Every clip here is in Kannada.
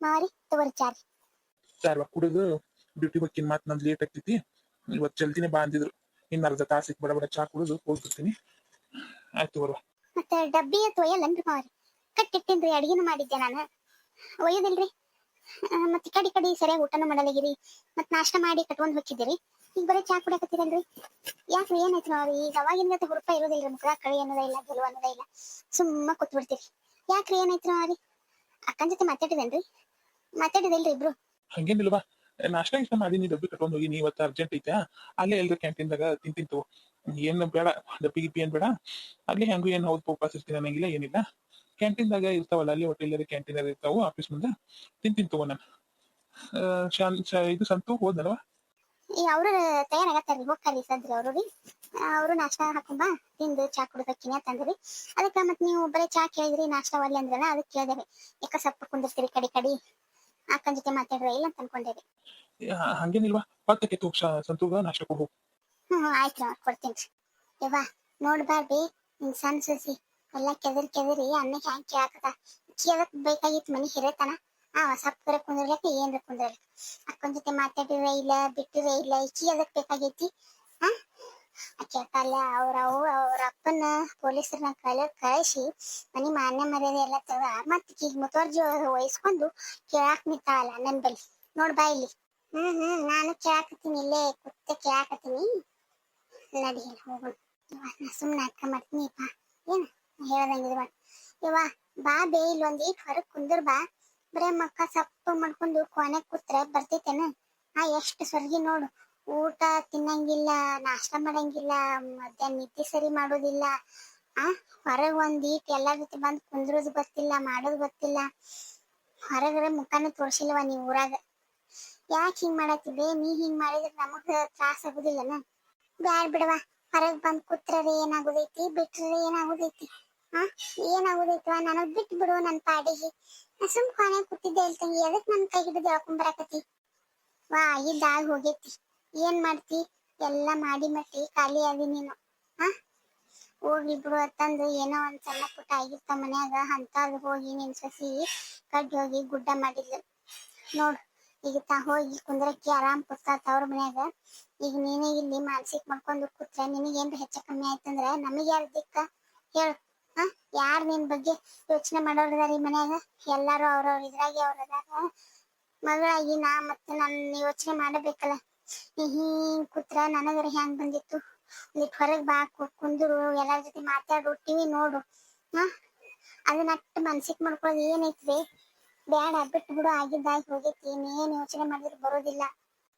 ಮಾರಿ ತಗೋರಿ ಚಾರಿ. ಚಾರ್ವ ಕುಡಿದು ಡ್ಯೂಟಿ ಹೋಗಿನ ಮಾತು ನಂದು ಲೇಟ್ ಆಗ್ತೈತಿ. ಇವತ್ತು ಜಲ್ದಿನೇ ಬಾ ಅಂದಿದ್ರು. ಇನ್ನು ಅರ್ಧ ತಾಸಿಗೆ ಬಡ ಬಡ ಚಾ ಕುಡಿದು ಹೋಗ್ತೀನಿ ಆಯ್ತು ಬರುವ ಮತ್ತೆ ಡಬ್ಬಿ ಅಥವಾ ಒಯ್ಯಲ್ಲನ್ರಿ ಮಾರಿ. ಕಟ್ಟಿಟ್ಟಿನ್ರಿ ಅಡಿಗೆನ ಮಾಡಿದ್ದೆ ನಾನು. ಒಯ್ಯೋದಿಲ್ರಿ? ಮತ್ತೆ ಕಡಿ ಕಡಿ ಸರಿಯಾಗಿ ಊಟನೂ ಮಾಡಲಾಗಿರಿ ಮತ್ತೆ ನಾಷ್ಟ ಮಾಡಿ ಕಟ್ಕೊಂಡು ಹೋಗಿದ್ದೀರಿ. ಈಗ ಬರೀ ಚಾ ಕುಡಿಯಕತ್ತೀರಲ್ರಿ ಯಾಕ್ರಿ ಏನಾಯ್ತು ಮಾರಿ? ಈಗ ಅವಾಗಿನ ಹುರುಪ ಇರೋದಿಲ್ಲ ಮುಖ ಕಳಿ ಅನ್ನೋದೇ ಇಲ್ಲ ಗೆಲುವು ಅನ್ನೋದೇ ಇಲ್ಲ. ಸುಮ್ಮ ಕೂತ್ಬಿಡ್ತೀರಿ. ಯಾಕ್ರಿ ಏನಾಯ್ತು ರೀ ಅಕ್ಕನ ಜೊತೆ ಮಾತಾಡಿದೇನ್ರಿ? ಮಾತಾಡಿದಿಲ್ರಿ ಇಬ್ರು? ಹಂಗೇನಿಲ್ವಾ ನಾಷ್ಟ ಇಷ್ಟ ಮಾಡಿ ನೀ ಡಬ್ಬಿ ಕಟ್ಕೊಂಡು ಹೋಗಿ ನೀ ಇವತ್ತು ಅರ್ಜೆಂಟ್ ಐತೆ. ಅಲ್ಲೇ ಎಲ್ರ ಕ್ಯಾಂಟೀನ್ದಾಗ ತಿಂತಿಂತು ಏನು ಬೇಡ ಡಬ್ಬಿ ಗಿಬ್ಬಿ ಏನ್ ಬೇಡ. ಅಲ್ಲಿ ಹೆಂಗು ಏನ್ ಹೌದು ಉಪವಾಸ ಇರ್ತೀನಿ ಅನ್ನಂಗಿಲ್ಲ ಏನಿಲ್ಲ. ಕ್ಯಾಂಟೀನ್ದಾಗ ಇರ್ತಾವಲ್ಲ ಅಲ್ಲಿ ಹೋಟೆಲ್ ಕ್ಯಾಂಟೀನ್ ಇರ್ತಾವ ಆಫೀಸ್ ಮುಂದೆ ತಿಂತಿಂತು ತಗೋ ನಾನು. ಶಾನ್- ಇದು ಸಂತು ಹೋದ್ನಲ್ವಾ? ಅವ್ರು ತಯಾರಾಗತ್ತಾರ್ರಿ ಹೋಗ್ತಾರ್ರಿ ಸದ್ರಿ ಅವರು ರೀ ಅವರು ನಾಷ್ಟಾ ಹಾಕೊಂಬ ತಿಂದು ಚಾ ಕುಡ್ದಕ್ಕಿನ ಅಂತಂದ್ರಿ ಅದಕ್ಕೆ ಮತ್ತೆ ನೀವು ಬರೀ ಚಾ ಕೇಳಿದ್ರಿ ನಾಷ್ಟಾ ಒಲ್ಲೆ ಅಂದ್ರಲ್ಲ ಅದಕ್ಕೆ ಕೇಳಿದ್ರಿ ಯಾಕ ಸಪ್ಪ ಕುಂದಿರ್ತೀರಿ ಕಡಿ ಕಡಿ? ಅಕ್ಕನ ಜೊತೆ ಮಾತಾಡ್ರಿ ಇಲ್ಲ ಅಂತ ಅನ್ಕೊಂಡೇವಿ. ಹ- ಹಂಗೇನಿಲ್ವಾ? ಪತ್ತಕ್ಕೆ ತೂಕ್ಷ ಸಂತುಗ ನಾಷ್ಟ ಕೊಡು ಹ್ಮ್ ಆಯ್ತು ರೀ ಕೊಡ್ತೀನಿ. ಯವ್ವ ನೋಡ್ಬಾರ್ದಿ ನಿನ್ ಸಣ್ಣ ಸಸಿ ಎಲ್ಲ ಕೆದರಿ ಕೆದರಿ ಅನ್ನಕ್ಕೆ ಹ್ಯಾಂಗ್ ಕೇಳಾಕತ್ತ ಕೇಳಕ್ ಬೇಕಾಗಿತ್ತು ಮನಿ ಹಿರೇತನ. ಆ ಸಪ್ಪರ ಕುಂದ್ರಲಕ್ಕ ಏನ್ರ ಕುಂದ್ರಲ್ಲ ಅಕ್ಕನ ಜೊತೆ ಮಾತಾಡಿದ್ರೆ ಇಲ್ಲ ಬಿಟ್ಟಿರ ಇಲ್ಲ ಇಕ್ಕಿ ಅದಕ್ ಬೇಕಾಗೈತಿ. ಆ ಅಲ್ಲ ಅವ್ರ ಅವ್ ಅವ್ರ ಅಪ್ಪನ ಪೊಲೀಸರನ್ನ ಕಲ ಕಳಿಸಿ, ಮನಿ ಮಾನ್ಯ ಮರ್ಯಾದೆ ಎಲ್ಲ ತಗ, ಮತ್ತೆ ಈಗ ಮುತುವರ್ಜಿ ವಹಿಸ್ಕೊಂಡು ಕೇಳಾಕ್ ನಿಂತಾಳಲ್ಲ ನನ್ ಬಳಿ. ನೋಡ್ ಬಾ ಇಲ್ಲಿ. ಹ್ಮ್ ಹ್ಮ್, ನಾನು ಕೇಳಾಕತ್ತೀನಿ, ಇಲ್ಲೇ ಕುತ್ತೆ ಕೇಳಾಕತ್ತೀನಿ. ನಡಿ ಹೋಗೋಣ. ನಾ ಸುಮ್ಮನೆ ಅಕ್ಕ ಮಾಡ್ತೀನಿ ಬಾ ಏನ ಹೇಳ್ದಂಗಿದೆ ಬಾ ಇವ ಬಾ ಬೇ ಇಲ್ಲಿ ಒಂದ್ ಈಟ್ ಹೊರಗ್ ಕುಂದ್ರ ಬಾ. ಬರೇ ಮಕ್ಕ ಸಪ್ಪ ಮಾಡ್ಕೊಂಡು ಕೊನೆ ಕೂತ್ರೆ ಬರ್ತೈತೇನ? ಆ, ಎಷ್ಟು ಸ್ವರ್ಗಿ ನೋಡು. ಊಟ ತಿನ್ನಂಗಿಲ್ಲ, ನಾಷ್ಟ ಮಾಡಂಗಿಲ್ಲ ಮಧ್ಯಾಹ್ನ ನಿದ್ದೆ ಸರಿ ಮಾಡೋದಿಲ್ಲ. ಆ, ಹೊರಗ್ ಒಂದ್ ಈಟ್ ಎಲ್ಲಾ ಜೊತೆ ಬಂದ್ ಕುಂದ್ರದ್ ಗೊತ್ತಿಲ್ಲ, ಮಾಡೋದ್ ಗೊತ್ತಿಲ್ಲ. ಹೊರಗಡೆ ಮುಖಾನು ತೋರ್ಸಿಲ್ವ ನೀವ್ ಊರಾಗ? ಯಾಕೆ ಹಿಂಗ್ ಮಾಡತ್ತಿದ್ದೆ ನೀ ಹಿಂಗ್ ಮಾಡಿದ್ರೆ ನಮಗ್ ತ್ರಾಸ ಆಗುದಿಲ್ಲನ? ಬ್ಯಾಡ್ ಬಿಡವ ಹೊರಗ್ ಬಂದ್ ಕೂತ್ರರೆ ಏನಾಗುದೈತಿ, ಬಿಟ್ರೆ ಏನಾಗುದೈತಿ? ಹಾ ಏನಾಗುದೈತವ ನನಗ್ ಬಿಟ್ ಬಿಡು ನನ್ ಪಾಡಿಗೆ. ಸುಮ್ ಕೊನೆ ಕೂತಿದ್ದೆ ಹೇಳ್ತಂಗಿ ಎದಕ್ ನನ್ ಕೈ ಹಿಡಿದು ಹೇಳ್ಕೊಂಡ್ ಬರಾಕತಿ ವಾ ಇದ್ದಾಗ ಹೋಗೈತಿ. ಏನ್ ಮಾಡ್ತಿ? ಎಲ್ಲಾ ಮಾಡಿ ಮಟ್ಟಿ ಖಾಲಿ ಆಗಿ ನೀನು. ಹಾ? ಹೋಗಿ ಬಿಡು ಅಂತಂದು ಏನೋ ಒಂದ್ ಸಣ್ಣ ಪುಟ್ಟ ಆಗಿರ್ತ ಮನ್ಯಾಗ. ಅಂತದ್ ಹೋಗಿ ನಿನ್ ಸಸಿ ಕಡ್ಡಿ ಹೋಗಿ ಗುಡ್ಡ ಮಾಡಿದ್ಲು. ನೋಡು, ಈಗ ತಾ ಹೋಗಿ ಕುಂದ್ರಕ್ಕೆ ಆರಾಮ್ ಕೂತಾತ ಅವ್ರ ಮನ್ಯಾಗ. ಈಗ ನೀನೇ ಇಲ್ಲಿ ಮಾನಸಿಕ ಮಾಡ್ಕೊಂಡು ಕೂತ್ರೆ ನಿನಗೇನ್ರ ಹೆಚ್ಚ ಕಮ್ಮಿ ಆಯ್ತಂದ್ರ ನಮಗ್ ಯಾರ ದಿಕ್ಕ? ಹೇಳು. ಹಾ? ಯಾರು ನಿನ್ ಬಗ್ಗೆ ಯೋಚನೆ ಮಾಡೋರ್ ಇದಾರ ಈ ಮನ್ಯಾಗ? ಎಲ್ಲಾರು ಅವ್ರವ್ರ ಇದ್ರಾಗೆ ಅವ್ರ ಮಗಳಾಗಿ ನಾ ಮತ್ತೆ ನನ್ನ ಯೋಚನೆ ಮಾಡಬೇಕಲ್ಲ. ಹಿಂಗ್ ಕುತ್ರ ನನಗರ ಹೆಂಗ್ ಬಂದಿತ್ತು? ಒಂದಿಟ್ ಹೊರಗ್ ಬಾ ಕುಂದ್ರು, ಎಲ್ಲಾರ ಜೊತೆ ಮಾತಾಡು, ಟಿವಿ ನೋಡು. ಹ? ಅದನ್ನ ಅಷ್ಟ್ ಮನ್ಸಿಕ್ ಮಾಡ್ಕೊಳ್ಳೋದು ಏನೈತ್ರಿ ಬ್ಯಾಡ ಬಿಟ್ಟು ಬಿಡು ಆಗಿದ್ದಾಗಿ ಹೋಗೈತಿ. ಏನ್ ಯೋಚನೆ ಮಾಡಿದ್ರು ಬರೋದಿಲ್ಲ.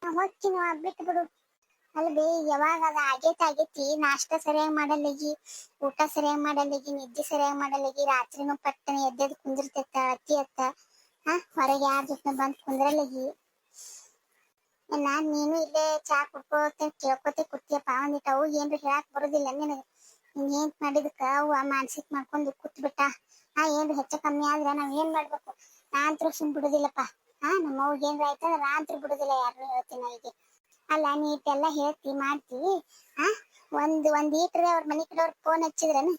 ಹೋಗ್ತೀನಿ ಬಿಟ್ಟು ಬಿಡು. ಅಲ್ವೇ ಯಾವಾಗ ಅದ ಆಗೇತಿ ಆಗೇತಿ. ನಾಷ್ಟ ಸರಿಯಾಗಿ ಮಾಡಲ್ಲಿಗಿ, ಊಟ ಸರಿಯಾಗಿ ಮಾಡಲ್ಲಿಗಿ, ನಿದ್ದೆ ಸರಿಯಾಗಿ ಮಾಡಲ್ಲಿಗಿ, ರಾತ್ರಿನೂ ಪಟ್ಟನೆ ಎದ್ದೆದ್ ಕುಂದಿರ್ತೈತ ಅತ್ತಿ ಅತ್ತ. ಹಾ? ಹೊರಗೆ ಯಾರ ಜೊತೆ ಬಂದ್ ಕುಂದ್ರಲ್ಲಗಿ. ನಾನ್ ನೀನು ಇಲ್ಲೇ ಚಾ ಕುಡ್ಕೋತ ಕೇಳ್ಕೊತ ಕುತ್ತಿಯಪ್ಪ ಒಂದಿಟ್ಟು ಅವು ಏನ್ರಿ ಹೇಳಾಕ್ ಬರೋದಿಲ್ಲ ನಿನಗೆ. ನೀನ್ ಏನ್ ಮಾಡಿದಕ್ಕ ಅವ್ವ ಮಾನಸಿಕ ಮಾಡ್ಕೊಂಡು ಕುತ್ಬಿಟ್ಟ. ಆ, ಏನ್ರ ಹೆಚ್ಚ ಕಮ್ಮಿ ಆದ್ರೆ ನಾವ್ ಏನ್ ಮಾಡ್ಬೇಕು? ರಾತ್ರಿ ಸುಮ್ ಬಿಡುದಿಲ್ಲಪ್ಪ. ಹಾ ನಮ್ಮ ಅವ್ಗ ಏನ್ರ ಆಯ್ತಂದ್ರ ರಾತ್ರಿ ಬಿಡುದಿಲ್ಲ ಯಾರು ಹೇಳ್ತೀನಿ ಈಗ ಅಲ್ಲ, ನೀ ಇಟ್ಟೆಲ್ಲ ಹೇಳ್ತಿ, ಮಾಡ್ತಿ. ಹಾ ಒಂದ್ ಒಂದ್ ಈಟ್ರೆ ಅವ್ರ ಮನಿ ಕಡೆಯವ್ರ ಫೋನ್ ಹಚ್ಚಿದ್ರೇನು?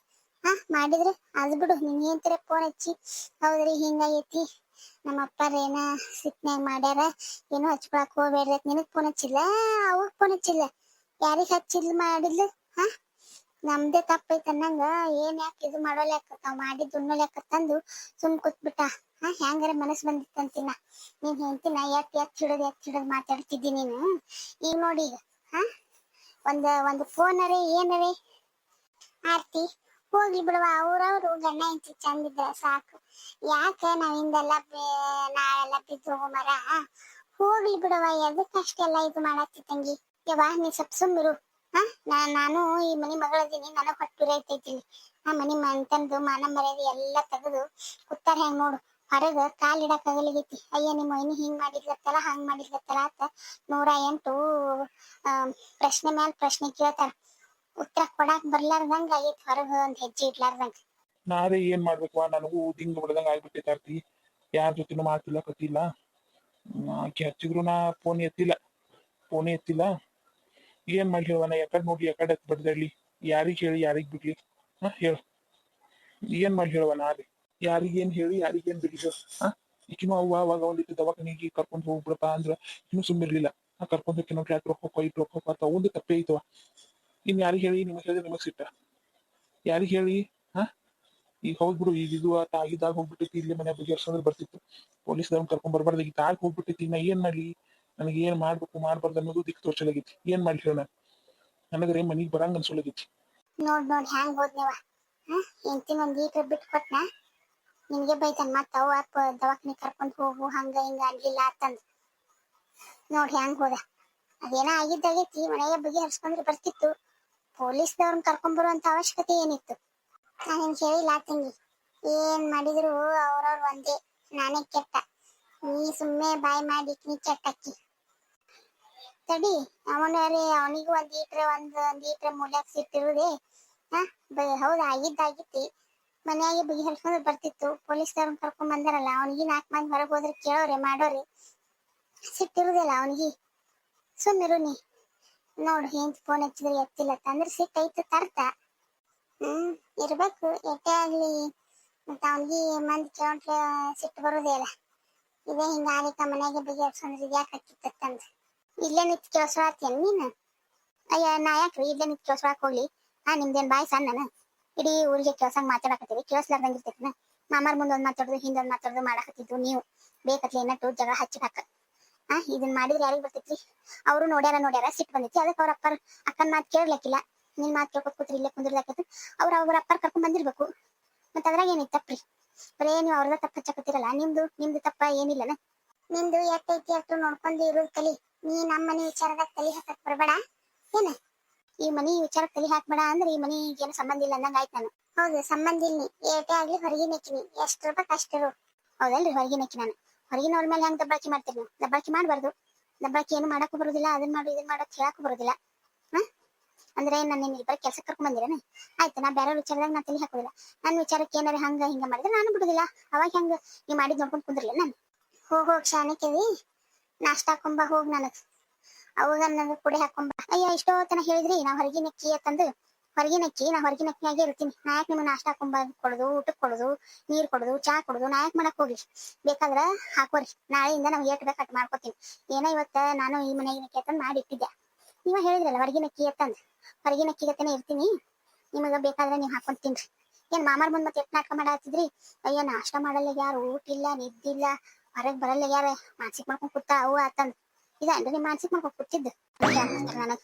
ಹಾ ಮಾಡಿದ್ರೆ? ಅದ್ ಬಿಡು, ನೀನ್ ಏನ್ತಿರ ಫೋನ್ ಹಚ್ಚಿ? ಹೌದ್ರಿ ಹಿಂಗಾಗೈತಿ ನಮ್ಮ ಅಪ್ಪಾರ ಏನ ಸಿಟ್ನ್ಯಾಗ ಮಾಡ್ಯಾರ, ಏನು ಹಚ್ಕೊಳಕ್ ಹೋಗ್ಬೇಡ್ರಿ ನಿನಗ್ ಫೋನ್ ಹಚ್ಚಿಲ್ಲ? ಅವಗ್ ಫೋನ್ ಹಚ್ಚಿಲ್ಲ. ಯಾರಿಗ್ ಹಚ್ಚಿದ್ಲು ಮಾಡಿದ್ಲು? ಹಾ? ನಮ್ದೇ ತಪ್ಪೈತ್ ಅನ್ನಂಗ, ಏನ್ ಯಾಕೆ ಇದು ಮಾಡೋ ಲೆಕ್ಕ? ತಾವ್ ಮಾಡಿದ್ದು ಉಣ್ಣೋ ಲೆಕ್ಕ ತಂದು ಸುಮ್ ಕೂತ್ಬಿಟ್ಟ. ಹಾ ಹೆಂಗಾರ ಮನಸ್ ಬಂದಿತ್ತಂತಿನ ನೀನ್ ಹೇಳ್ತಿನ ಎತ್ ಎತ್ ಹಿಡದ್ ಎತ್ ಹಿಡದ್ ಮಾತಾಡ್ತಿದ್ದಿ ನೀನು? ಈಗ ನೋಡಿ ಈಗ, ಹಾ? ಒಂದ್ ಒಂದ್ ಫೋನರೇ ಏನರೇ? ಆರ್ತಿ ಹೋಗ್ಲಿ ಬಿಡುವ. ಅವ್ರವ್ರು ಗಂಡ ಹೆಂಡತಿ ಚಂದ ಇದ್ರ ಸಾಕು. ಯಾಕ ನಾವಿಂದೆಲ್ಲ ನಾಳೆಲ್ಲ ಬಿದ್ದು ಮರ? ಹೋಗ್ಲಿ ಬಿಡವ. ಎದಕ್ಕೆ ಅಷ್ಟೆಲ್ಲ ಇದು ಮಾಡತ್ತಿ ತಂಗಿ? ಯವ್ವ, ನೀ ಸ್ವಲ್ಪ ಸುಮ್ಮಿರು ಹಾ? ನಾನು ಈ ಮನಿ ಮಗಳದೀನಿ, ನನಗ್ ಹೊಟ್ಟೆ ಐತೈತಿನಿ ಆ ಮನಿ ಮಂತಂದು ಮಾನ ಮರ್ಯಾದೆ ಎಲ್ಲ ತೆಗೆದು ಕುತ್ತಾರ ಹೆಂಗ್ ನೋಡು. ಹೊರಗ ಕಾಲ್ ಇಡಕ್ ಆಗಲಿಗೈತಿ ಅಯ್ಯ, ನಿಮ್ಮ ಮನಿ ಹಿಂಗ್ ಮಾಡಿದ್ಲತ್ತಲ್ಲ, ಹಂಗ್ ಮಾಡಿದ್ಲತ್ತಲ್ಲ ಅಂತ ನೂರ ಎಂಟು ಪ್ರಶ್ನೆ ಮ್ಯಾಲ್ ಪ್ರಶ್ನೆ ಕೇಳ್ತಾರ. ಉತ್ತರ ಕೊಡಾಕ್ ಬರ್ಲಾರ್ದಂಗ ಆಗೈತಿ, ಹೊರಗ ಒಂದ್ ಹೆಜ್ಜೆ ಇಡ್ಲಾರ್ದಂಗ ನಾವೇ ಏನ್ ಮಾಡ್ಬೇಕು ನನಗೂ ದಿಂಗ್ ಬಿಡದಂಗ ಆಗ್ಬಿಟ್ಟೈತಿ ಯಾರ ಜೊತೆನೂ ಮಾತಿಲ್ಲ ಕತಿಲ್ಲ ಆಕೆ ಹಚ್ಚಿದ್ರು ನಾ ಫೋನ್ ಎತ್ತಿಲ್ಲ ಫೋನ್ ಎತ್ತಿಲ್ಲ. ಏನ್ ಮಾಡ್ಲಿ ಅವನ ಯಾಕಡೆ ನೋಡಿ ಯಾಕಡೆ ಎತ್ ಬಡ್ದಳ್ಳಿ ಯಾರಿಗ್ ಹೇಳಿ, ಯಾರಿಗ್ ಬಿಡ್ಲಿ? ಹಾ, ಹೇಳು. ಏನ್ ಮಾಡ್ಲಿ ಹೇಳುವ ನಾರೇ ಯಾರಿಗೇನ್ ಹೇಳಿ ಯಾರಿಗೇನ್ ಬಿಡ್ಲಿ ಹಾ, ಈಕಿನೂ ಅವ್ವ ಅವಾಗ ಒಂದಿತ್ತು ದವಾಖಾನಿಗೆ ಕರ್ಕೊಂಡ್ ಹೋಗ್ಬಿಡಪ್ಪ ಅಂದ್ರ, ಇನ್ನೂ ಸುಮ್ಮಿರ್ಲಿಲ್ಲ ಕರ್ಕೊಂಡ್ ಹೋಗಿ ನಾವು ಅದ್ರ ರೊಕ್ಕ ಇಟ್ಟು ರೊಕ್ಕ ತಗೊಂಡು ತಪ್ಪೇ ಐತವ ಇನ್ ಯಾರಿಗೆ ಹೇಳಿ, ನಿಮಗೆ ಹೇಳಿದ್ರೆ ನಿಮಗೆ ಸಿಟ್ಟ. ಯಾರಿಗೆ ಹೇಳಿ, ಹಾ? ಈಗ ಹೌದ್ ಬಿಡು, ಈಗ ಇದು ಆತ ಆಗಿದಾಗ ಹೋಗ್ಬಿಟ್ಟಿತ್ತು, ಇಲ್ಲಿ ಮನೆ ಬಗೆಹರಿಸಂದ್ರೆ ಬರ್ತಿತ್ತು. ಪೊಲೀಸ್ದವ್ರನ್ನ ಕರ್ಕೊಂಡ್ ಬರ್ಬಾರ್ದಾಗಿತ್ತು ಆಗ ಹೋಗ್ಬಿಟ್ಟಿತ್ತು ನಾ ಏನ್ ಮಾಡ್ಲಿ? ನನಗೆ ಏನ್ ಮಾಡ್ಬೇಕು, ಮಾಡ್ಬಾರ್ದು ಅನ್ನೋದು ದಿಕ್ಕು ತೋರ್ಸಲಾಗಿತ್ತು ಏನ್ ಮಾಡ್ಲಿ ಹೇಳ ನನಗ್ರೆ ಮನಿಗ್ ಬರಂಗ್ ಅನ್ಸೋಲಾಗೈತಿ. ನೋಡ್ ನೋಡ್, ಹ್ಯಾಂಗ್ ಹೋದ್ನವ ಹೆಂಡತಿ ಒಂದ್ ಲೀಟರ್ ಬಿಟ್ಟು ಕೊಟ್ನ? ನಿಮ್ಗೆ ಬೈತಾನ, ಮತ್ತ ಅವ ಅಪ್ಪ ದವಾಖಾನೆ ಕರ್ಕೊಂಡ್ ಹೋಗು, ಹಂಗ ಹಿಂಗ ಅನ್ಲಿಲ್ಲ ಅಂತಂದ್. ನೋಡ್, ಹ್ಯಾಂಗ್ ಹೋದ? ಅದೇನ ಆಗಿದ್ದಾಗೈತಿ ಮನೆಗೆ ಬಗೆಹರಿಸ್ಕೊಂಡ್ರೆ ಬರ್ತಿತ್ತು. ಪೊಲೀಸ್ದವ್ರನ್ನ ಕರ್ಕೊಂಡ್ ಬರುವಂತ ಅವಶ್ಯಕತೆ ಏನಿತ್ತು? ನಾನು ನಿನ್ ಹೇಳಿಲ್ಲ ತಂಗಿ ಏನ್ ಮಾಡಿದ್ರು ಅವ್ರವ್ರು ಒಂದೇ. ನಾನೇ ಕೆಟ್ಟ. ನೀ ಸುಮ್ಮನೆ ಬಾಯಿ ಮಾಡಿ ನೀ ಕೆಟ್ಟಕ್ಕಿ. ತಡಿ ಅವನರೇ ಅವನಿಗೂ ಒಂದ್ ಲೀಟ್ರ್ ಒಂದ್ ಒಂದ್ ಲೀಟ್ರ್ ಮೂಲ್ಯಾಕ್ ಸಿಟ್ಟಿರುದೇ ಹಾ ಹೌದು ಆಗಿದ್ದಾಗಿತ್ತಿ ಮನ್ಯಾಗೆ ಬಗೆಹರಿಸ್ಕೊಂಡ್ ಬರ್ತಿತ್ತು. ಪೊಲೀಸ್ನವ್ರನ್ನ ಕರ್ಕೊಂಡ್ ಬಂದಾರಲ್ಲ, ಅವನಿಗೆ ನಾಲ್ಕು ಮಂದಿ ಹೊರಗೆ ಹೋದ್ರೆ ಕೇಳೋರೆ, ಮಾಡೋರೆ. ಸಿಟ್ಟಿರುದಿಲ್ಲ ಅವನಿಗೆ. ಸುಮ್ಮನೆ ನೀ. ನೋಡು ಏನ್ ಫೋನ್ ಹಚ್ಚಿದ್ರೆ ಎತ್ತಿಲ್ಲ ಅಂದ್ರೆ ಸಿಟ್ಟೈತು ತರ್ತ. ಹ್ಮ್, ಇರ್ಬೇಕು, ಎಟ್ಟೆ ಆಗ್ಲಿ. ಮತ್ತ ಅವ್ನಿಗೆ ಮಂದಿ ಕೇಳ್ರೆ ಸಿಟ್ಟು ಬರುದೇ ಇಲ್ಲ. ಇದೇ ಹಿಂಗ ಆಲಿಕ ಮನ್ಯಾಗೆ ಬಗೆಹರಿಸ್ಕೊಂಡ್ರೆ ಯಾಕೆ ಹಚ್ಚಿತ್ತಂತ ಇಲ್ಲೇ ನಿಂತ್ ಕೇಳ್ಸೋಳತ್ತೇನ್ ನೀನು? ಅಯ್ಯ, ನಾ ಯಾಕ್ರಿ ಇಲ್ಲೇ ನಿಂತು ಕೇಳ್ಸೋಳಕ್ ಹೋಗ್ಲಿ? ಆ, ನಿಮ್ದೇನ್ ಬಾಯ್ ಸಣ್ಣನ? ಇಡೀ ಊರಿಗೆ ಕೇಳ್ಸಂಗ್ ಮಾತಾಡಕತ್ತೀವಿ, ಕೇಳಿಸ್ಲಾರ್ದಂಗ ಇರ್ತೈತಿನ? ಮಾಮಾರ್ ಒಂದ್ ಮಾತಾಡುದು ಹಿಂದೊಂದ್ ಮಾತಾಡುದು ಮಾಡಕತ್ತಿದ್ದು ನೀವು. ಬೇಕತ್ಲಿ ಏನಟ್ಟು ಜಗಳ ಹಚ್ಚಿ ಹಾಕ. ಆ ಇದನ್ ಮಾಡಿದ್ರೆ ಯಾರಿಗ್ ಬರ್ತೈತ್ರಿ? ಅವರು ನೋಡ್ಯಾರ ನೋಡ್ಯಾರ ಸಿಟ್ಟು ಬಂದೈತಿ. ಅದಕ್ಕೆ ಅವ್ರ ಅಪ್ಪರ್ ಅಕ್ಕನ ಮಾತ್ ಕೇಳ್ಲಕ್ಕಿಲ್ಲ. ನಿನ್ ಮಾತ್ ಕೇಳ್ಕೊತ ಕೂತ್ರಿ ಇಲ್ಲೇ ಕುಂದಿರ್ಲಾಕೈತಿ. ಅವ್ರ ಅವ್ರ ಅಪ್ಪರ್ ಕರ್ಕೊಂಡ್ ಬಂದಿರ್ಬೇಕು. ಮತ್ತ ಅದ್ರಾಗ ಏನೈತಿ ತಪ್ಪ್ರಿ? ಬರೇ ನೀವು ಅವ್ರದ ತಪ್ಪ ಚಕತ್ತಿರಲ್ಲ ನಿಮ್ದು ನಿಮ್ದು ತಪ್ಪ ಏನಿಲ್ಲನ? ನಿಮ್ದು ಎಟ್ಟೈತಿ ಅಷ್ಟು ನೋಡ್ಕೊಂಡು ಇರೋದ್ ಕಲಿ ನೀ ನಮ್ಮ ಮನೆ ವಿಚಾರದಾಗ ತಲಿ ಹಾಕಕ್ ಬರಬೇಡ. ಏನ? ಈ ಮನಿ ವಿಚಾರ ತಲಿ ಹಾಕ್ಬೇಡ ಅಂದ್ರೆ ಈ ಮನಿಗೆ ಏನು ಸಂಬಂಧ ಇಲ್ಲ ಅಂದಂಗ ಆಯ್ತು ನಾನು. ಹೌದು ಸಂಬಂಧ ಇಲ್ಲಿ ಏಟೇ ಆಗ್ಲಿ ಹೊರಗಿನ ಎಷ್ಟ್ ರೂಪಾಯಿ ಅಷ್ಟು ಇರು ಹೌದಲ್ರಿ ಹೊರಗಿನ ನಾನು. ಹೊರಗಿನವ್ರ ಮೇಲೆ ಹೆಂಗ್ ದಬ್ಬಾಕಿ ಮಾಡ್ತೀರಿ ನೀವು? ದಬ್ಬಾಕಿ ಮಾಡ್ಬಾರ್ದು. ದಬ್ಬಾಕಿ ಏನು ಮಾಡಕ್ಕೂ ಬರುದಿಲ್ಲ ಅದನ್ನ ಮಾಡು ಇದನ್ನ ಮಾಡಕ್ ಹೇಳಕ್ ಬರುದಿಲ್ಲ. ಹಾ ಅಂದ್ರೆ ನಾನು ನಿನ್ನ ಬರೀ ಕೆಲ್ಸಕ್ಕೆ ಕರ್ಕೊಂಡ್ ಬಂದಿರೇನೆ? ಆಯ್ತು, ನಾ ಬೇರೆ ವಿಚಾರದಾಗ ನಾ ತಲೆ ಹಾಕೋದಿಲ್ಲ. ನನ್ನ ವಿಚಾರಕ್ಕೆ ಏನಾರ ಹಂಗ ಹಿಂಗ ಮಾಡಿದ್ರೆ ನಾನು ಬಿಡುದಿಲ್ಲ. ಅವಾಗ ಹೆಂಗ ನೀವ್ ಮಾಡಿದ್ ನೋಡ್ಕೊಂಡ್ ಕುಂದ್ರಲ್ಲ ನಾನು? ಹೋಗ್ ಹೋಗ್ ಕೇಳಿ ನಾಷ್ಟ ಹಾಕೊಂಬ ಹೋಗ್ ನನಗ್. ಅವಾಗ ನನಗೆ ಕುಡಿ ಹಾಕೊಂಬ ಅಯ್ಯ ಇಷ್ಟೋ ತನ ಹೇಳಿದ್ರಿ ನಾ ಹೊರಗಿನ ಕೀಯ ಅಂತಂದು ಹೊರಗಿನ ಅಕ್ಕಿ, ನಾ ಹೊರಗಿನ ಅಕ್ಕಿಯಾಗೆ ಇರ್ತೀನಿ. ನಾ ಯಾಕೆ ನಿಮ್ಗೆ ನಾಷ್ಟ ಹಾಕೊಂಬ ಕೊಡೋದು ಊಟಕ್ಕೆ ಕೊಡುದು, ನೀರ್ ಕೊಡುದು, ಚಾ ಕೊಡುದು ನಾಯಕ್ ಯಾಕೆ ಮಾಡಕ್ ಹೋಗ್ಲಿ ಬೇಕಾದ್ರ ಹಾಕೋರಿ. ನಾಳೆಯಿಂದ ನಾವು ಏಟ್ ಬೇಕು ಅಟ್ ಮಾಡ್ಕೋತೀನಿ. ಏನೋ ಇವತ್ತ ನಾನು ಈ ಮನೆಗಿನ ಅಕ್ಕಿ ಅತ್ತಂದ್ ಮಾಡಿ ಇಟ್ಟಿದ್ದೆ. ನೀವ ಹೇಳಿದ್ರಲ್ಲ, ಹೊರಗಿನ ಅಕ್ಕಿ ಅತ್ತಂದ್ ಹೊರಗಿನ ಅಕ್ಕಿ ಗತೆನೆ ಇರ್ತೀನಿ. ನಿಮಗ ಬೇಕಾದ್ರೆ ನೀವ್ ಹಾಕೊಂಡ್ ತಿನ್ರಿ. ಏನ್ ಮಾಮಾರ್ ಬಂದ್ ಮತ್ತೆ ಎಟ್ ನಾಟಕ ಮಾಡಾತಿದ್ರಿ? ಅಯ್ಯ, ನಾಷ್ಟ ಮಾಡಲ್ಲ ಯಾರು? ಊಟ ಇಲ್ಲ ನಿದ್ದಿಲ್ಲ. ಹೊರಗ್ ಬರಲ್ಲ ಯಾರ? ಮಾನಸಿಕ ಮಾಡ್ಕೊಂಡ್ ಕೂತ ಅವು ಆತಂದ್ ಇದೇನ್ರಿ ನಿಮ್ ಮಾನಸಿಕ ಮಾಡ್ಕೊಂಡ್ ಕೂತಿದ್ದು? ನನಗ್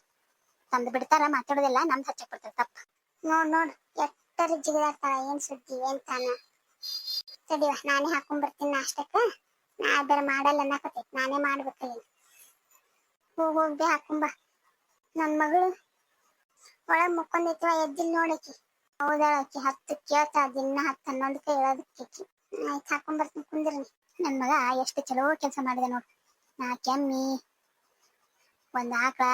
ತಂದ್ ಬಿಡ್ತಾರ, ಮಾತಾಡೋದಿಲ್ಲ ನಮ್ದು ಹಚ್ಚಕ್ ಬಿಡ್ತಾರ ತಪ್ಪ. ನೋಡ್ ನೋಡ್ ಎಟ್ಟರ ಜಿಗಿದಾಡ್ತಾಳ, ಏನ್ ಸುದ್ದಿ, ಏನ್ ತಾನ? ಸಡಿವ ನಾನೇ ಹಾಕೊಂಡ್ ಬರ್ತೀನಿ ನಾಷ್ಟಕ್ಕ. ನಾ ಬೇರೆ ಮಾಡಲ್ಲ ಅನ್ನಕತ್ತೈತಿ ನಾನೇ ಮಾಡ್ಬೇಕ ಹೋಗ್ ಹೋಗ್ದೆ ಹಾಕೊಂಬ ನನ್ ಮಗಳು ಒಳಗ್ ನೋಡಿ ಎದ್ದಿಲ್ ನೋಡಕಿ. ಹೌದಾಳಕಿ ಹತ್ತು ಕೇಳ್ತಾ ದಿನ ಹತ್ತು ಹನ್ನೊಂದಕ್ಕೆ ಹೇಳೋದಕ್ಕೆ ಆಯ್ತು ಹಾಕೊಂಡ್ ಬರ್ತೀನಿ ಕುಂದಿರ್ನಿ. ನನ್ ಮಗ ಎಷ್ಟು ಚಲೋ ಕೆಲಸ ಮಾಡಿದೆ ನೋಡ್. ನಾ ಕೆಮ್ಮಿ, ಒಂದ್ ಆಕಳ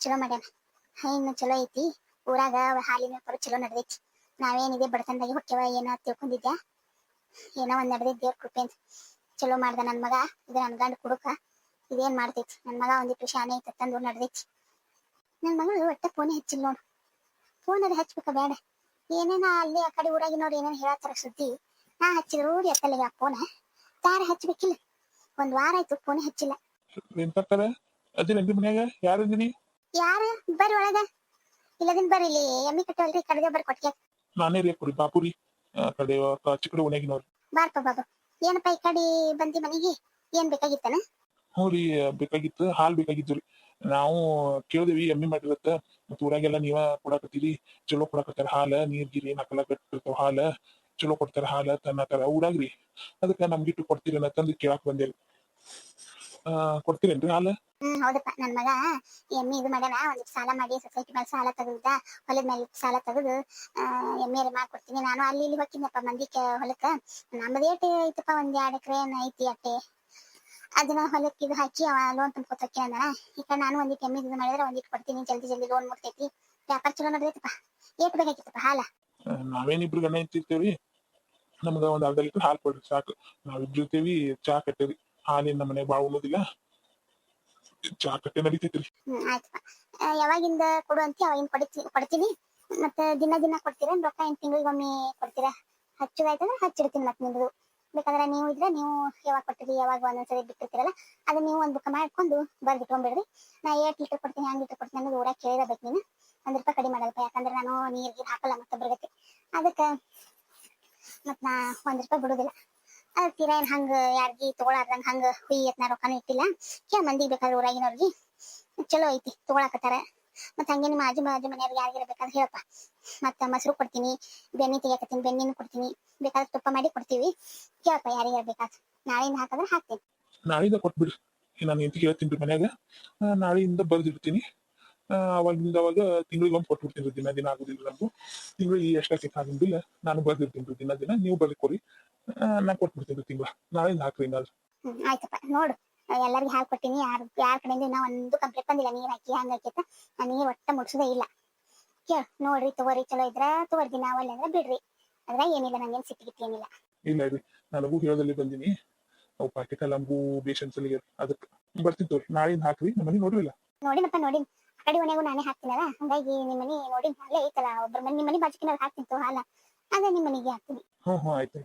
ಚಲೋ ಮಾಡ್ಯಾನ. ಇನ್ನು ಚಲೋ ಐತಿ. ಊರಾಗ ಹಾಲಿನ ವ್ಯಾಪಾರ ಚಲೋ ನಡೆದೈತಿ. ನಾವೇನಿದೆ ಬಡತನದಾಗೆ ಹೊಟ್ಟೆವ ಏನೋ ತಿಳ್ಕೊಂಡಿದ್ಯಾ? ಏನೋ ಒಂದ್ ನಡೆದೈತಿ ದೇವ್ರ ಕೃಪೆ ಅಂತ ಚಲೋ ಮಾಡ್ದ ನನ್ ಮಗ. ಇದು ನನ್ ಗಂಡ ಕುಡುಕ. ಇದೇನ್ ಮಾಡ್ತೈತಿ? ನನ್ ಮಗ ಒಂದಿಟ್ಟು ಶಾನೆ ಐತಿ ತಂದು ನಡೆದೈತಿ. ನನ್ ಮಗಳು ಒಟ್ಟ ಫೋನ್ ಹಚ್ಚಿಲ್ಲ ನೋಡು. ಫೋನ್ ಅದು ಹಚ್ಬೇಕ ಬೇಡ ಏನೇನ ಅಲ್ಲಿ ಆ ಕಡೆ ಊರಾಗಿನವ್ರು ಏನೇನು ಹೇಳತ್ತಾರ ಸುದ್ದಿ, ನಾ ಹಚ್ಚಿದ್ರು ಎತ್ತಲ್ಲಿಗೆ ಆ ಫೋನ ತಾರ ಹಚ್ಬೇಕಿಲ್ಲ? ಒಂದ್ ವಾರ ಆಯ್ತು ಫೋನ್ ಹಚ್ಚಿಲ್ಲ. ಅದೇ ಅದೇನೇನ್ರಿ ಮನ್ಯಾಗ? ಯಾರದಿನಿ ಯಾರ? ಬರ್ರಿ ಒಳಗ. ಇಲ್ಲದಿನ್ ಬರ್ರಿ ಇಲ್ಲಿ ಎಮ್ಮಿ ಕಟ್ಟವಲ್ರಿ ಕಡದೆ ಬರ್ ಕೊಟ್ಟಿಗೆ. ನಾನೇ ರೀ ಕುರಿ ಬಾಪುರಿ ಕಡೆ ಚಿಕ್ಕಡೆ ಓಣ್ಯಾಗಿನವ್ರು ಬಾರ್ಪ ಬಾಬು. ಏನಪ್ಪ ಈ ಕಡೆ ಬಂದಿ ಮನೆಗೆ? ಏನ್ ಬೇಕಾಗಿತ್ತನ? ಹ್ಞೂ ರೀ ಬೇಕಾಗಿತ್ತು ಹಾಲ್ ಬೇಕಾಗಿತ್ತು ರೀ. ನಾವು ಕೇಳ್ದೇವಿ ಎಮ್ಮಿ ಮಾಡಿರತ್ತ. ಮತ್ತ ಊರಾಗೆಲ್ಲ ನೀವ ಕೊಡಾಕತ್ತೀರಿ ಚಲೋ ಕೊಡಾಕತ್ತಾರ ಹಾಲ ನೀರ್ ಗಿರಿ ನಕಲ ಕಟ್ಟಿರ್ತಾವ ಹಾಲ ಚಲೋ ಕೊಡ್ತಾರ ಹಾಲ ತನ್ನತಾರ ಊರಾಗ್ರಿ. ಅದಕ್ಕ ನಮ್ಗಿಟ್ಟು ಕೊಡ್ತೀರಿ ತಂದು ಕೇಳಾಕ್ ಬಂದೇರಿ ಕೊಡ್ತೀರೇನ್ರಿ ಹಾಲು? ಹ್ಮ್ ಹೌದಪ್ಪ. ನನ್ ಮಗ ಎಮ್ಮಿ ಇದು ಮಾಡ್ಯಾನ. ಒಂದ್ ಸಾಲ ಮಾಡಿ ಸೊಸೈಟಿ ಮೇಲೆ ಸಾಲ ತಗದ ಹೊಲದ ಮೇಲೆ ಸಾಲ ತಗದು ಎಮ್ಮೆ ಮಾಡ್ಕೊಡ್ತೀನಿ. ನಾನು ಅಲ್ಲಿ ಇಲ್ಲಿ ಹೋಗ್ತೀನಪ್ಪ ಮಂದಿ ಹೊಲಕ್ಕ. ನಮ್ಮದೇಟ್ ಐತಪ್ಪ ಒಂದ್ ಎರಡ್ ಎಕರೆ ಐತಿ ಅಟ್ಟೆ. ಅದನ್ನ ಹೊಲಕ್ಕೆ ಇದು ಹಾಕಿ ಅವ ಲೋನ್ ತುಂಬ್ಕೊತಕ್ಕೆ ಅಂದಣ ಈಗ ನಾನು ಒಂದಿಟ್ಟು ಎಮ್ಮಿ ಇದು ಮಾಡಿದ್ರೆ ಒಂದಿಟ್ಟು ಕೊಡ್ತೀನಿ. ಜಲ್ದಿ ಜಲ್ದಿ ಲೋನ್ ಮುಟ್ತೈತಿ ವ್ಯಾಪಾರ ಚಲೋ ನಡೆದೈತಪ್ಪ. ಏಟ್ ಬೇಕಾಗಿತ್ತಪ್ಪ ಹಾಲ? ನಾವೇನಿಬ್ರು ಗಣ ಇರ್ತೀವಿ ನಮ್ಗ ಒಂದ್ ಅರ್ಧ ಲೀಟರ್ ಹಾಲ್ ಕೊಡ್ರಿ ಸಾಕು. ನಾವಿಬ್ರು ಇರ್ತೀವಿ ಚಾ ಕಟ್ಟೇರಿ ಹಾಲಿನ ನಮ್ಮ ಮನೆ ಬಾಳ ಉಣ್ಣೋದಿಲ್ಲ ಚಾ ಕಟ್ಟೆ ನಡೀತೈತ್ರಿ. ಹ್ಮ್ ಯಾವಾಗಿಂದ ಕೊಡು ಅಂತ, ಅವಾಗಿಂದ ಕೊಡ್ತೀನಿ ಕೊಡ್ತೀನಿ. ಮತ್ತೆ ದಿನ ದಿನ ಕೊಡ್ತೀರಾ ರೊಕ್ಕ ಏನ್ ತಿಂಗಳಿಗೊಮ್ಮೆ ಕೊಡ್ತೀರಾ? ಹಚ್ಚುದಾಯ್ತಂದ್ರೆ ಹಚ್ಚಿಡ್ತೀನಿ ಮತ್ತೆ ನಿಮ್ದು. ಬೇಕಾದ್ರೆ ನೀವು ಇದ್ರೆ, ನೀವು ಯಾವಾಗ ಕೊಟ್ಟಿರಿ, ಯಾವಾಗ ಒಂದೊಂದ್ಸರಿ ಬಿಟ್ಟಿರ್ತೀರಲ್ಲ, ಅದನ್ನ ನೀವು ಒಂದು ಬುಕ್ ಮಾಡ್ಕೊಂಡು ಬರ್ದಿಟ್ಕೊಂಡ್ಬಿಡ್ರಿ ನಾ ಏಟ್ ಲೀಟರ್ ಕೊಡ್ತೀನಿ, ಹ್ಯಾಂಗ್ ಲೀಟರ್ ಕೊಡ್ತೀನಿ ಅನ್ನೋದು ಊರಾಗ ಕೇಳಿರಬೇಕು ನೀನು. ಒಂದ್ ರೂಪಾಯಿ ಕಡಿಮೆ ಮಾಡಲ್ಪ ಯಾಕಂದ್ರೆ ನಾನು ನೀರ್ ಗೀರ್ ಹಾಕಲ್ಲ ಮತ್ತೊಬ್ಬರ ಗತಿ ಅದಕ್ಕೆ ಮತ್ ನಾ ಒಂದ್ ರೂಪಾಯಿ ಬಿಡುದಿಲ್ಲ. ಅದ್ ಹಂಗ ಯಾರ್ಗಿ ತಗೊಳಾರ್ದಂಗ ಹಂಗ ಹುಯಿ ಎತ್ನ ರೊಕ್ಕನ ಇಟ್ಟಿಲ್ಲ. ಕ್ಯಾ ಮಂದಿ ಬೇಕಾದ್ರೆ ಊರಾಗಿನವ್ರಿಗೆ ಚಲೋ ಐತಿ, ತಗೊಳಕತ್ತಾರ. ಮತ್ತ ಹಂಗೆ ನಿಮ್ಮ ಆಜು ಬಾಜು ಮನೆಯವ್ರಿಗೆ ಯಾರಿಗಾರ ಬೇಕಾದ್ರೆ ಹೇಳಪ್ಪ. ಮತ್ತ ಮೊಸರು ಕೊಡ್ತೀನಿ, ಬೆಣ್ಣೆ ತೆಗಿಯಕತ್ತೀನಿ, ಬೆಣ್ಣೆನು ಕೊಡ್ತೀನಿ ಬೇಕಾದ್ರೆ ತುಪ್ಪ ಮಾಡಿ ಕೊಡ್ತೀವಿ. ಕೇಳಪ್ಪ ಯಾರಿಗಾರ ಬೇಕಾದ್ರೆ ನಾಳೆಯಿಂದ ಹಾಕಿದ್ರೆ ಹಾಕ್ತೀನಿ. ನಾಳೆಯಿಂದ ಕೊಟ್ಬಿಡ್ರಿ ನಾನು ಎಂತ ಹೇಳ್ತೀನಿ ರೀ ಮನ್ಯಾಗ. ನಾಳೆಯಿಂದ ಬರ್ದಿಡ್ತೀನಿ ಅವಾಗಿಂದ ಅವಾಗ ತಿಂಗಳಿಗೆ ಒಂದು ಕೊಟ್ಬಿಡ್ತೀನಿ ದಿನ ದಿನ ಆಗುದಿಲ್ಲ ನಮಗೂ. ತಿಂಗಳಿಗೆ ಎಷ್ಟು ಬಿಲ್ ನಾನು ಬರ್ದಿರ್ತೀನಿ ದಿನ ದಿನ. ನೀವು ಬರ್ಕೊರಿ ನಾ ಕೊಟ್ಬಿಡ್ತೀನಿ ತಿಂಗಳ. ನಾಳೆ ಹಾಕ್ರಿ ನಾನು ಹ್ಮ್ ಆಯ್ತಪ್ಪ. ನೋಡು ಎಲ್ಲರಿಗೂ ಹಾಲು ಕೊಟ್ಟಿನಿ ಯಾರು ಯಾರ ಕಡೆಯಿಂದ ಇನ್ನ ಒಂದು ಕಂಪ್ಲೇಂಟ್ ಬಂದಿಲ್ಲ. ನೀರ್ ಹಾಕಿ ಹಂಗ ಹಾಕಿತ್ತ ನಾ ನೀರ್ ಒಟ್ಟ ಮುಟ್ಸದೇ ಇಲ್ಲ. ಕೇಳ ನೋಡ್ರಿ ತಗೋರಿ. ಚಲೋ ಇದ್ರ ತಗೋರಿ. ನಾವು ಅಂದ್ರೆ ಬಿಡ್ರಿ. ಅದ್ರ ಏನಿಲ್ಲ ನಂಗೇನ್ ಸಿಟ್ಟಿಗಿಟ್ಟು ಏನಿಲ್ಲ. ಇಲ್ಲ ರೀ ನನಗೂ ಹೇಳದಲ್ಲಿ ಬಂದಿನಿ. ಅವು ಪಾಕೆಟ್ ನಮಗೂ ಬೇಷನ್ ಸಲಿಗೆ. ಅದಕ್ಕೆ ಬರ್ತೀನಿ ತೋರಿ. ನಾಳೆಯಿಂದ ಹಾಕ್ರಿ ನಮ್ಮ ಮನೆ ನೋಡ್ರಿಲ್ಲ ನೋಡಿನಪ್ಪ ನೋಡಿನ್. ಆ ಕಡೆ ಮನೆಗೂ ನಾನೇ ಹಾಕ್ತೀನಲ್ಲ? ಹಂಗಾಗಿ ನಿಮ್ಮ ಮನೆ ನೋಡಿ ಅಲ್ಲೇ ಐತಲ್ಲ ಒಬ್ಬರ ಮನೆ ನಿಮ್ಮ ಮನೆ ಬಾಜುಕಿನ ಹಾಕ್ತೀನಿ ತೋ ಹಾಲ. ಅದೇ ನಿಮ್ಮ ಮನೆಗೆ ಹಾಕ್ತೀನಿ. ಹ್ಞೂ ಹ್ಞೂ ಆಯ್ತು.